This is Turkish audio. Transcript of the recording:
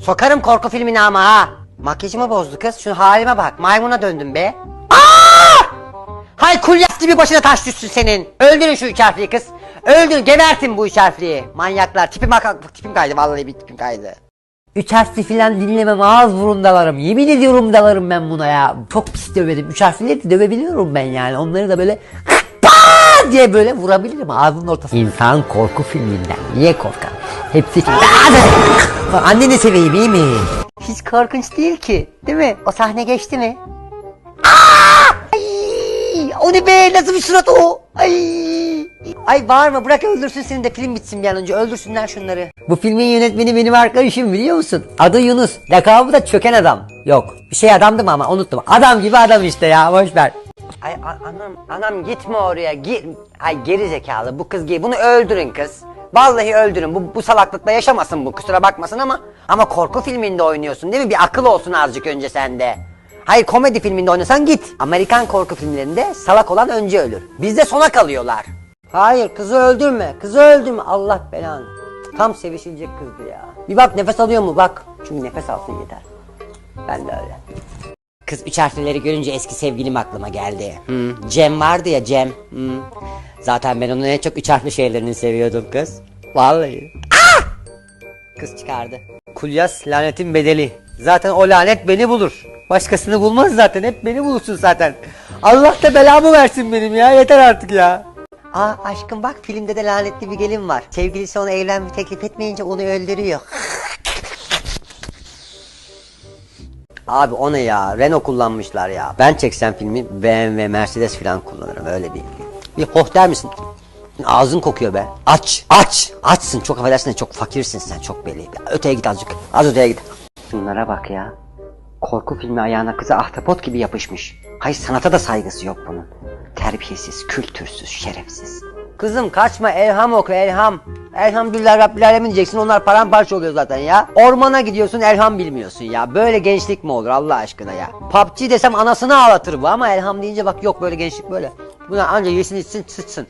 Sokarım korku filmini ama ha. Makyajımı bozdu kız. Şu halime bak. Maymuna döndüm be. Aa! Hay kulyas gibi başına taş düşsün senin. Öldürün şu üç harfliyi kız. Öldürün gebertin bu üç harfliyi. Manyaklar. Tipim, tipim kaydı vallahi bir tipim kaydı. Üç harfli filan dinlemem ağız burun dalarım. Yemin ediyorum dalarım ben buna ya. Çok pis döverim. Üç harflileri de dövebiliyorum ben yani. Onları da böyle "Paa!" diye böyle vurabilirim ağzının ortasına. İnsan korku filminden niye korkar? Hepsi. Aa! Anneni seveyim iyi mi? Hiç korkunç değil ki. Değil mi? O sahne geçti mi? Ay, o ne be nasıl bir surat o? Ay. Ay bağırma bırak öldürsün seni de film bitsin bir an önce öldürsünler şunları. Bu filmin yönetmeni benim arkadaşım biliyor musun? Adı Yunus. Lakabı da çöken adam. Yok bir şey adamdı mı ama unuttum. Adam gibi adam işte ya boş ver. Ay anam anam gitme oraya. Gi Ay geri zekalı bu kız gi bunu öldürün kız. Vallahi öldürün. Bu, bu salaklıkla yaşamasın bu kusura bakmasın ama ama korku filminde oynuyorsun değil mi? Bir akıl olsun azıcık önce sende. Hayır komedi filminde oynasan git. Amerikan korku filmlerinde salak olan önce ölür. Bizde sona kalıyorlar. Hayır kızı öldürme. Kızı öldürme. Allah belanı. Tam sevişilecek kızdı ya. Bir bak nefes alıyor mu bak. Çünkü nefes alsın yeter. Ben de öyle. Kız üç harfleri görünce eski sevgilim aklıma geldi. Hmm, Cem vardı ya Cem. Hmm. Zaten ben onun en çok üç harfli şeylerini seviyordum kız. Vallahi. Ah! Kız çıkardı. Kulyas lanetin bedeli. Zaten o lanet beni bulur. Başkasını bulmaz zaten. Hep beni bulursun zaten. Allah da belamı versin benim ya. Yeter artık ya. Aa aşkım bak filmde de lanetli bir gelin var. Sevgilisi ona evlenme teklif etmeyince onu öldürüyor. Abi o ne ya? Renault kullanmışlar ya. Ben çeksem filmi BMW, Mercedes falan kullanırım öyle değil. Bir hoh der misin? Ağzın kokuyor be. Aç, aç, açsın. Çok affedersin de çok fakirsin sen çok belli. Öteye git azıcık. Az öteye git. Şunlara bak ya. Korku filmi ayağına kıza ahtapot gibi yapışmış. Hayır sanata da saygısı yok bunun. Terbiyesiz, kültürsüz, şerefsiz. Kızım kaçma elham oku elham. Elhamdülillah Rabbil Alemin diyeceksin onlar paramparça oluyor zaten ya. Ormana gidiyorsun elham bilmiyorsun ya. Böyle gençlik mi olur Allah aşkına ya. PUBG desem anasını ağlatır bu ama elham deyince bak yok böyle gençlik böyle. Buna anca yesin içsin sıçsın.